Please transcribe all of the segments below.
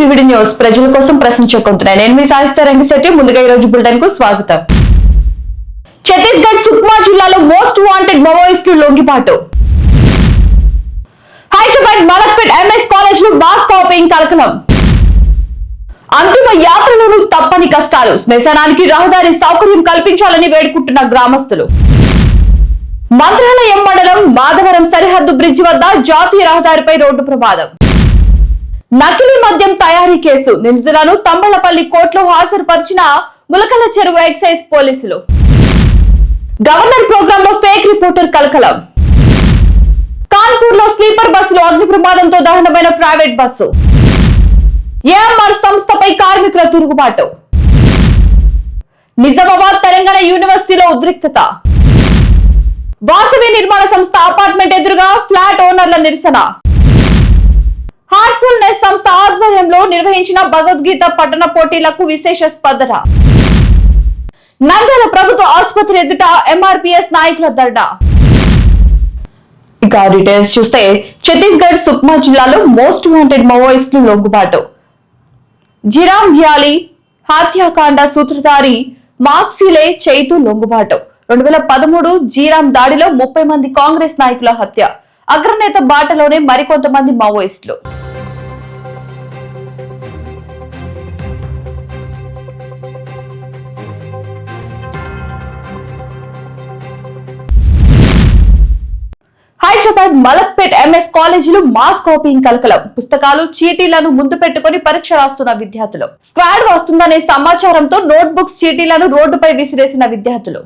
VVD news ప్రజల కోసం ప్రశ్నించుకుంటున్నాయి. నేను మీ సాయిస్తా రంగశెట్టి ముందుగా ఈ రోజు బులెటిన్కు స్వాగతం. ఛత్తీస్గఢ్ సుక్మా జిల్లాలో మోస్ట్ వాంటెడ్ మావోయిస్టులు లొంగిపాటు. హైదరాబాద్ మలక్పేట్ ఎంఎస్ కాలేజ్లో మాస్ కాపింగ్ కలకలం. అంతిమ యాత్రలోనూ తప్పని కష్టాలు. శ్మశానానికి రహదారి సౌకర్యం కల్పించాలని వేడుకుంటున్న గ్రామస్తులు. మంత్రాలయం మండలం మాధవరం సరిహద్దు బ్రిడ్జి వద్ద జాతీయ రహదారిపై రోడ్డు ప్రమాదం. నకిలీ మద్యం తయారీ కేసు నిందితులను తంబళ్ళపల్లి కోర్టులో హాజరుపరిచిన ములకల చెరువు ఎక్సైజ్ పోలీసులు. గవర్నర్ ప్రోగ్రామ్లో ఫేక్ రిపోర్టర్ కలకలం. కాన్పూర్లో స్లీపర్ బస్సులో అగ్ని ప్రమాదంతో దహనమైన ప్రైవేట్ బస్సు. ఏఎంఆర్ సంస్థపై కార్మికుల తిరుగుబాటు. నిజామాబాద్ తెలంగాణ యూనివర్సిటీలో ఉద్రిక్తత. వాసవి నిర్మాణ సంస్థ అపార్ట్మెంట్ ఎదురుగా ఫ్లాట్ ఓనర్ల నిరసన. హార్ట్ఫుల్నెస్ సంస్థ ఆధ్వర్యంలో నిర్వహించిన భగవద్గీత పట్టణ పోటీలకు విశేష స్పందన నంద్యాల ప్రభుత్వ ఆసుపత్రి ఎదుట ఎంఆర్పిఎస్ నాయకుల ధర్నా ఇక డీటెయిల్స్ చూస్తే ఛత్తీస్గఢ్ సుక్మా జిల్లాలో మోస్ట్ వాంటెడ్ మావోయిస్టులు లొంగుబాటు. జిరామ్ వ్యాలీ హత్యాకాండ సూత్రధారి మార్క్సిలే చైతు లొంగుబాటు. రెండు వేల పదమూడు జీరామ్ దాడిలో ముప్పై మంది కాంగ్రెస్ నాయకుల హత్య. అగ్రనేత బాటలోనే మరికొంతమంది మావోయిస్టులు. హైదరాబాద్ మలక్పేట్ ఎంఎస్ కాలేజీలో మాస్ కాపీయింగ్ కలకలం. పుస్తకాలు చీటీలను ముందు పెట్టుకుని పరీక్ష రాస్తున్న విద్యార్థులు. స్క్వాడ్ వస్తుందనే సమాచారంతో నోట్ బుక్స్ చీటీలను రోడ్డుపై విసిరేసిన విద్యార్థులు.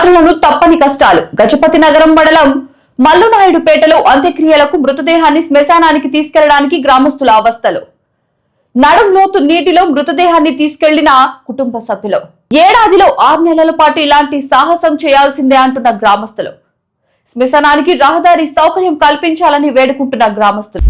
యాత్రలను తప్పని కష్టాలు. గజపతి నగరం మండలం మల్లునాయుడుపేటలో అంత్యక్రియలకు మృతదేహాన్ని శ్మశానానికి తీసుకెళ్ళడానికి గ్రామస్తుల అవస్థలు. నడుం లోతు నీటిలో మృతదేహాన్ని తీసుకెళ్ళిన కుటుంబ సభ్యులు. ఏడాదిలో ఆరు నెలల పాటు ఇలాంటి సాహసం చేయాల్సిందే అంటున్న గ్రామస్తులు. శ్మశానానికి రహదారి సౌకర్యం కల్పించాలని వేడుకుంటున్న గ్రామస్తులు.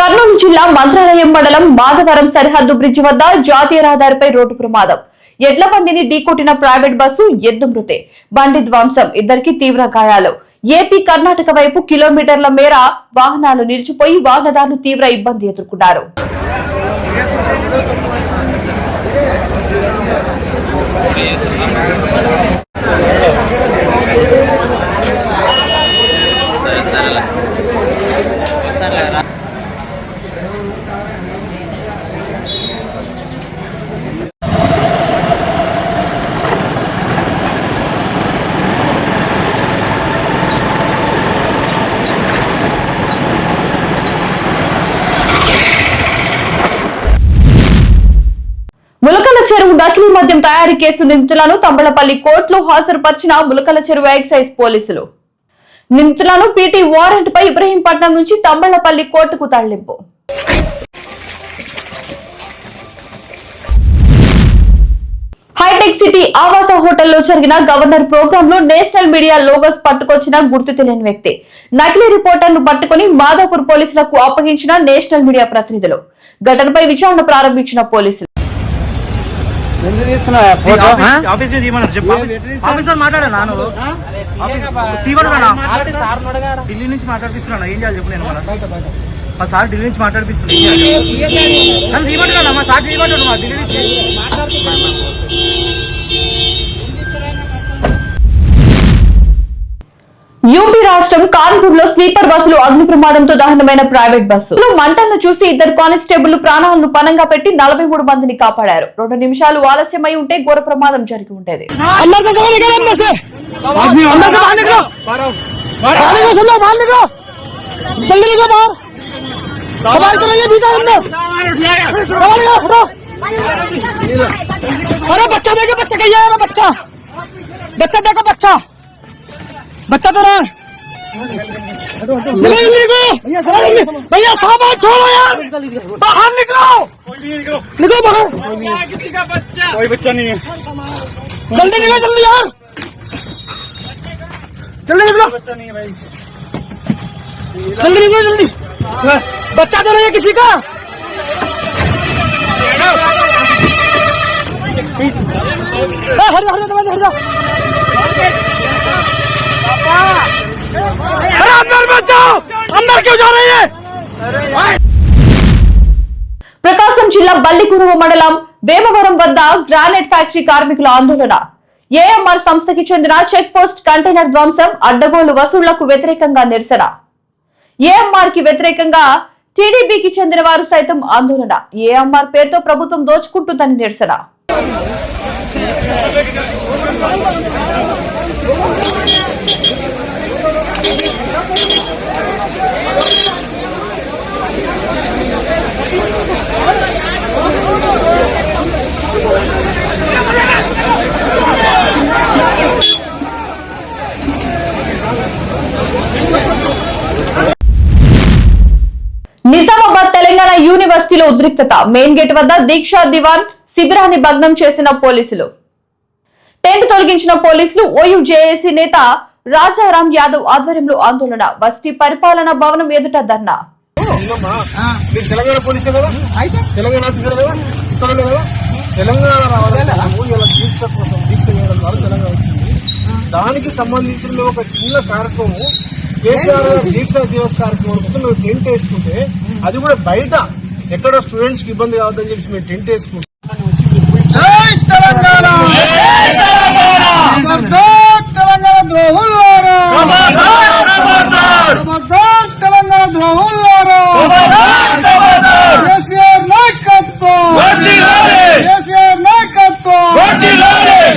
కర్నూలు జిల్లా మంత్రాలయం మండలం మాధవరం సరిహద్దు బ్రిడ్జి వద్ద జాతీయ రహదారిపై రోడ్డు ప్రమాదం. ఎడ్ల బండిని ఢీకొట్టిన ప్రైవేట్ బస్సు ఎద్దు మృతే. బండి ధ్వంసం. ఇద్దరికి తీవ్ర గాయాలు. ఏపీ కర్ణాటక వైపు కిలోమీటర్ల మేర వాహనాలు నిలిచిపోయి వాహనదారులు తీవ్ర ఇబ్బంది ఎదుర్కొన్నారు. సరే నకిలీ మద్యం తయారీ కేసు నిందితులను తంబళపల్లి కోర్టులో హాజరుపరిచిన ములకల చెరువు ఎక్సైజ్ పోలీసులు. నిందితులను పీటీ వారెంట్ పై ఇబ్రహీంపట్నం నుంచి తంబళపల్లి కోర్టుకు తరలింపు. హైటెక్ సిటీ ఆవాస హోటల్లో జరిగిన గవర్నర్ ప్రోగ్రామ్లో నేషనల్ మీడియా లోగోస్ పట్టుకొచ్చిన గుర్తు తెలియని వ్యక్తి. నకిలీ రిపోర్టర్ను పట్టుకుని మాదాపూర్ పోలీసులకు అప్పగించిన నేషనల్ మీడియా ప్రతినిధులు. ఘటనపై విచారణ ప్రారంభించిన పోలీసులు. ఆఫీస్ నుంచి తీయమన్నారు చెప్పు ఆఫీసర్ మాట్లాడా నాను? తీయమన్నా ఢిల్లీ నుంచి మాట్లాడిపిస్తున్నా ఏం చేయాలి చెప్పు నేను మళ్ళా? మా సార్ ఢిల్లీ నుంచి మాట్లాడిపిస్తున్నా ఏం చేయాలి? నన్ను తీయమంటున్నా మా సార్ తీయమంటున్నా మా ఢిల్లీ నుంచి యూపీ రాష్ట్రం కాన్పూర్లో స్లీపర్ బస్సులు అగ్ని ప్రమాదంతో దహనమైన ప్రైవేట్ బస్సు మంటలను చూసి ఇద్దరు కానిస్టేబుల్ ప్రాణాలను పనంగా పెట్టి నలభై మూడు మందిని కాపాడారు రెండు నిమిషాలు ఆలస్యమై ఉంటే ఘోర ప్రమాదం జరిగి ఉండేది బచ్చా बच्चा तो रहा भैया सामान छोड़ो यार। बाहर निकलो। निकलो बाहर। कोई बच्चा नहीं है। जल्दी निकलो जल्दी यार। जल्दी निकलो। बच्चा नहीं है भाई। जल्दी निकलो जल्दी। बच्चा तो नहीं है किसी का? हट जा हट जा हट जा। अरे अंदर बचाओ अंदर क्यों जा रही है ప్రకాశం జిల్లా బల్లికురువ మండలం వేమవరం వద్ద గ్రానైట్ ఫ్యాక్టరీ కార్మికుల ఆందోళన ఏఎంఆర్ సంస్థకి చెందిన చెక్ పోస్ట్ కంటైనర్ ధ్వంసం అడ్డగోలు వసూళ్లకు వ్యతిరేకంగా నిరసన ఏఎంఆర్ కి వ్యతిరేకంగా టీడీపీకి చెందిన వారు సైతం ఆందోళన ఏఎంఆర్ పేరుతో ప్రభుత్వం దోచుకుంటుందని నిరసన నిజామాబాద్ తెలంగాణ యూనివర్సిటీలో ఉద్రిక్తత. మెయిన్ గేట్ వద్ద దీక్షా దివాన్ శిబిరాన్ని భగ్నం చేసిన పోలీసులు. టెంట్ తొలగించిన పోలీసులు ఓయూజేఏసీ నేత రాజారాం యాదవ్ ఆధ్వర్యంలో ఆందోళన వర్సిటీ పరిపాలనా భవనం ఎదుట ధర్నా. దానికి సంబంధించిన మేము ఒక చిన్న కార్యక్రమం కేసీఆర్ దీక్ష దివస్ కార్యక్రమం కోసం మేము టెంట్ వేసుకుంటే అది కూడా బయట ఎక్కడ స్టూడెంట్స్కి ఇబ్బంది కావద్దని చెప్పి మేము టెంట్ వేసుకుంటాం జై తెలంగాణ ఖబర్దార్ తెలంగాణ ద్రోహులారా ఖబర్దార్ తెలంగాణ ద్రోహులారా కేసీఆర్ నాయకత్వం కేసీఆర్ నాయకత్వం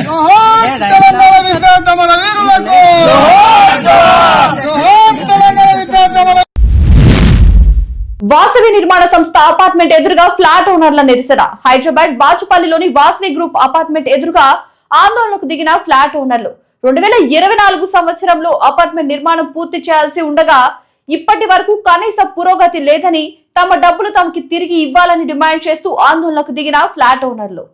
జోహార్ తెలంగాణ విద్యార్థుల వీరులకు జోహార్ తెలంగాణ విద్యార్థుల వాసవి నిర్మాణ సంస్థ అపార్ట్మెంట్ ఎదురుగా ఫ్లాట్ ఓనర్ల నిరసన. హైదరాబాద్ బాచుపల్లిలోని వాసవి గ్రూప్ అపార్ట్మెంట్ ఎదురుగా ఆందోళనకు దిగిన ఫ్లాట్ ఓనర్లు. రెండు వేల ఇరవై నాలుగు సంవత్సరంలో అపార్ట్మెంట్ నిర్మాణం పూర్తి చేయాల్సి ఉండగా ఇప్పటి వరకు కనీస పురోగతి లేదని తమ డబ్బులు తమకి తిరిగి ఇవ్వాలని డిమాండ్ చేస్తూ ఆందోళనకు దిగిన ఫ్లాట్ ఓనర్లు.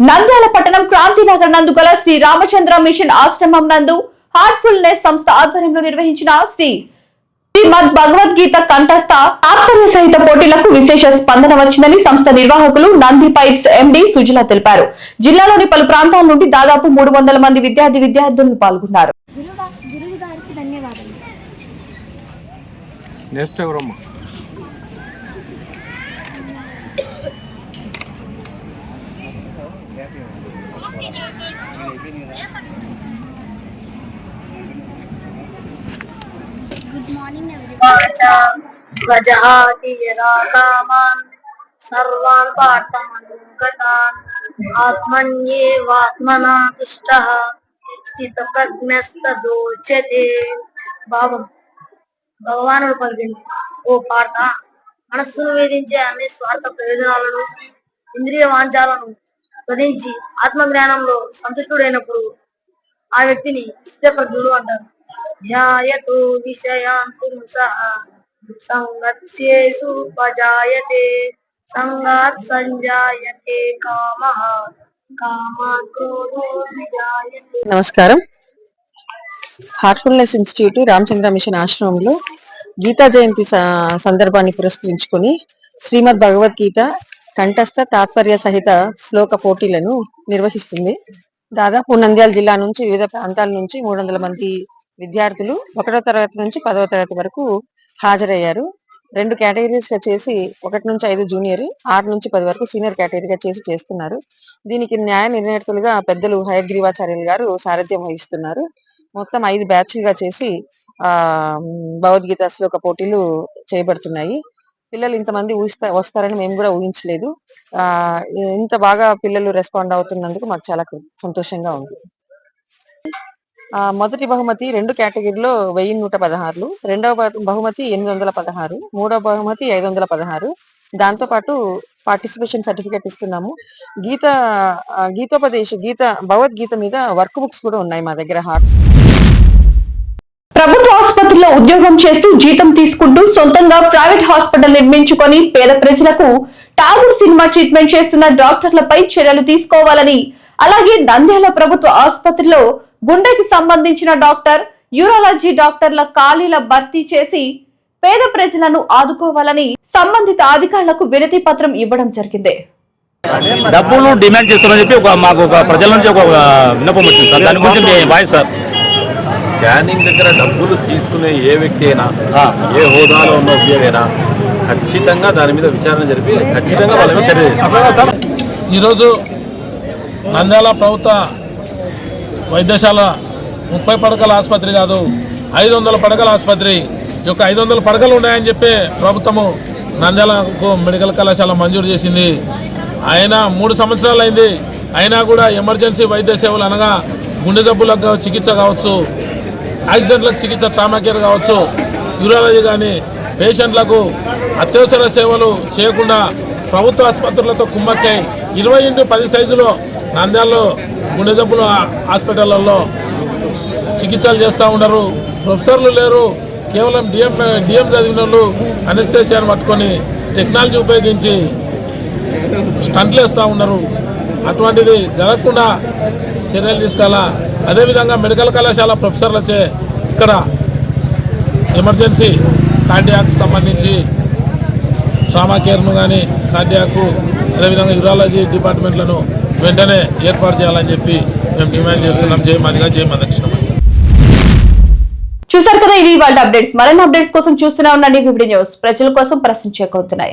నంద్యాల పట్టణం క్రాంతినగర్ నందు గల శ్రీ రామచంద్ర మిషన్ ఆశ్రమం నందు హార్ట్ఫుల్నెస్ సంస్థ ఆధ్వర్యంలో నిర్వహించిన శ్రీ శ్రీమద్ భగవద్గీత కంఠస్థ ఆత్మీయ సహిత పోటీలకు విశేష స్పందన వచ్చిందని సంస్థ నిర్వాహకులు నంది పైప్స్ ఎండి సుజల తెలిపారు. జిల్లాలోని పలు ప్రాంతాల నుండి దాదాపు మూడు వందల మంది విద్యార్థి విద్యార్థులు పాల్గొన్నారు. వాచ ప్రజహాతి యదా కామాన్ సర్వాన్ పార్థమనుగతాన్ ఆత్మన్యేవాత్మనా తుష్టః స్థిత ప్రజ్ఞస్తదోచతే భావం భగవానుడు పలికింది ఓ పార్థ మనస్సును వేధించే అన్ని స్వార్థ ప్రయోజనాలను ఇంద్రియ వాంఛాలను వధించి ఆత్మజ్ఞానంలో సంతుష్టుడైనప్పుడు ఆ వ్యక్తిని స్థితప్రజ్ఞుడు అంటారు. ధ్యాయతో విషయాన్ పుంసః సంగాత్ సంజాయతే కామ నమస్కారం. హార్ట్ఫుల్నెస్ ఇన్స్టిట్యూట్ రామచంద్ర మిషన్ ఆశ్రమంలో గీతా జయంతి సందర్భాన్ని పురస్కరించుకొని శ్రీమద్ భగవద్గీత కంఠస్థ తాత్పర్య సహిత శ్లోక పోటీలను నిర్వహిస్తుంది. దాదాపు నంద్యాల జిల్లా నుంచి వివిధ ప్రాంతాల నుంచి మూడు వందల మంది విద్యార్థులు ఒకటో తరగతి నుంచి పదవ తరగతి వరకు హాజరయ్యారు. రెండు కేటగిరీస్గా చేసి ఒకటి నుంచి ఐదు జూనియర్ ఆరు నుంచి పది వరకు సీనియర్ కేటగిరీగా చేసి చేస్తున్నారు. దీనికి న్యాయ నిర్ణేతలుగా పెద్దలు హయగ్రీవాచార్యులు గారు సారథ్యం వహిస్తున్నారు. మొత్తం ఐదు బ్యాచ్లుగా చేసి ఆ భగవద్గీత శ్లోక పోటీలు చేయబడుతున్నాయి. పిల్లలు ఇంతమంది ఊహిస్తా వస్తారని మేము కూడా ఊహించలేదు. ఆ ఇంత బాగా పిల్లలు రెస్పాండ్ అవుతున్నందుకు మాకు చాలా సంతోషంగా ఉంది. ఆ మొదటి బహుమతి రెండు కేటగిరీలో వెయ్యి నూట పదహారులు రెండవ బహుమతి ఎనిమిది వందల పదహారు మూడవ బహుమతి ఐదు వందల పదహారు. దాంతో పాటు పార్టిసిపేషన్ సర్టిఫికేట్ ఇస్తున్నాము. గీత గీతోపదేశ గీత భగవద్గీత మీద వర్క్ బుక్స్ కూడా ఉన్నాయి మా దగ్గర హార్ట్ ప్రభుత్వ ఆసుపత్రిలో ఉద్యోగం చేస్తూ జీతం తీసుకుంటూ సొంతంగా ప్రైవేట్ హాస్పిటల్ నిర్మించుకొని పేద ప్రజలకు టాగూర్ సినిమా ట్రీట్మెంట్ చేస్తున్న డాక్టర్లపై చర్యలు తీసుకోవాలని. అలాగే నంద్యాల ప్రభుత్వ ఆసుపత్రిలో గుండెకి సంబంధించిన డాక్టర్ యూరాలజీ డాక్టర్ల ఖాళీల భర్తీ చేసి పేద ప్రజలను ఆదుకోవాలని సంబంధిత అధికారులకు వినతి పత్రం ఇవ్వడం జరిగింది. డబ్బులు డిమాండ్ చేస్తారని చెప్పి ఒక మాకు ఒక ప్రజల నుంచి ఒక విన్నపం వచ్చింది సార్. దాని గురించి వాయిస్ సార్. స్కానింగ్ దగ్గర డబ్బులు తీసుకునే ఏ వ్యక్తి అయినా. ఏ హోదాలో ఉన్న ఉద్యోగైనా ఖచ్చితంగా దాని మీద విచారణ జరిపి ఖచ్చితంగా వాళ్ళ చర్య చేస్తాం ఈరోజు నంద్యాల ప్రభుత్వ వైద్యశాల ముప్పై పడకల ఆసుపత్రి కాదు ఐదు వందల పడకల ఆసుపత్రి ఈ యొక్క ఐదు వందల పడకలు ఉన్నాయని చెప్పి ప్రభుత్వము నంద్యాలకు మెడికల్ కళాశాల మంజూరు చేసింది. అయినా మూడు సంవత్సరాలు అయింది. అయినా కూడా ఎమర్జెన్సీ వైద్య సేవలు అనగా గుండె జబ్బులకు చికిత్స కావచ్చు. యాక్సిడెంట్లకు చికిత్స ట్రామా కేర్ కావచ్చు. యూరాలజీ కానీ పేషెంట్లకు అత్యవసర సేవలు చేయకుండా ప్రభుత్వ ఆసుపత్రులతో కుమ్మక్కై ఇరవై ఇంటూ పది సైజులో నంద్యాలలో గుండె జబ్బుల హాస్పిటళ్ళలో చికిత్సలు చేస్తూ ఉండరు. ప్రొఫెసర్లు లేరు. కేవలం డిఎం డిఎం చదివిన వాళ్ళు పట్టుకొని టెక్నాలజీ ఉపయోగించి స్టంట్లు వేస్తూ ఉన్నారు అటువంటిది జరగకుండా చర్యలు తీసుకోవాలా? అదేవిధంగా మెడికల్ కళాశాల ప్రొఫెసర్లచే ఇక్కడ ఎమర్జెన్సీ కార్డియాక్ సంబంధించి ట్రామా కేర్ను కానీ కార్డియాకు అదేవిధంగా యూరాలజీ డిపార్ట్మెంట్లను వెంటనే ఏర్పాటు చేయాలని చెప్పి మేము డిమాండ్ చేస్తున్నాం. జై మాదిగా చూసారు కదా ఇవి వాళ్ళ అప్డేట్స్. మరిన్ని అప్డేట్స్ కోసం చూస్తూనే ఉండండి. VVD news. ప్రజల కోసం ప్రశ్నించేకొస్తున్నాయి